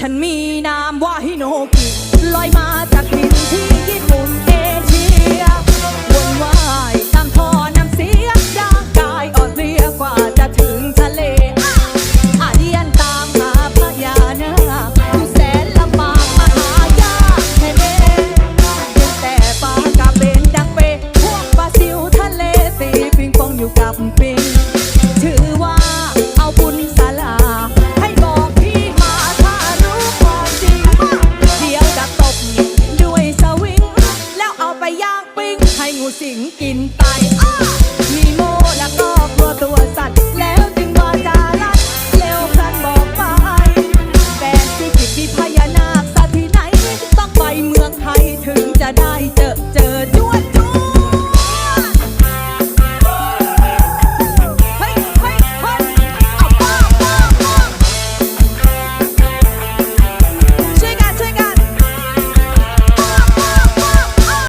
ฉันมีนามว่าฮิโนกิลอยมาจากดินที่ญี่ปุ่นเอเชียวนว่ายตามท่อน้ำเสียร่างกายอ่อนเพลียกว่าจะถึงทะเลอาเดียนตามมาพญานาคผู้แสนลำบากมหายากแเน่เป็แต่ปลากระเบนดังเปพวกปลาซิวทะเลตีปิงปองอยู่กับปิงูสิงกินไตมีโมแล้วก็กลัวตัวสัตว์ แล้วจึงว่าจะรักเร็วครั้นบอกไปแต่ที่ผิดมีพญานาคสัตว์ที่ไหน ต้องไปเมืองไทยถึงจะได้เจอเจอจวด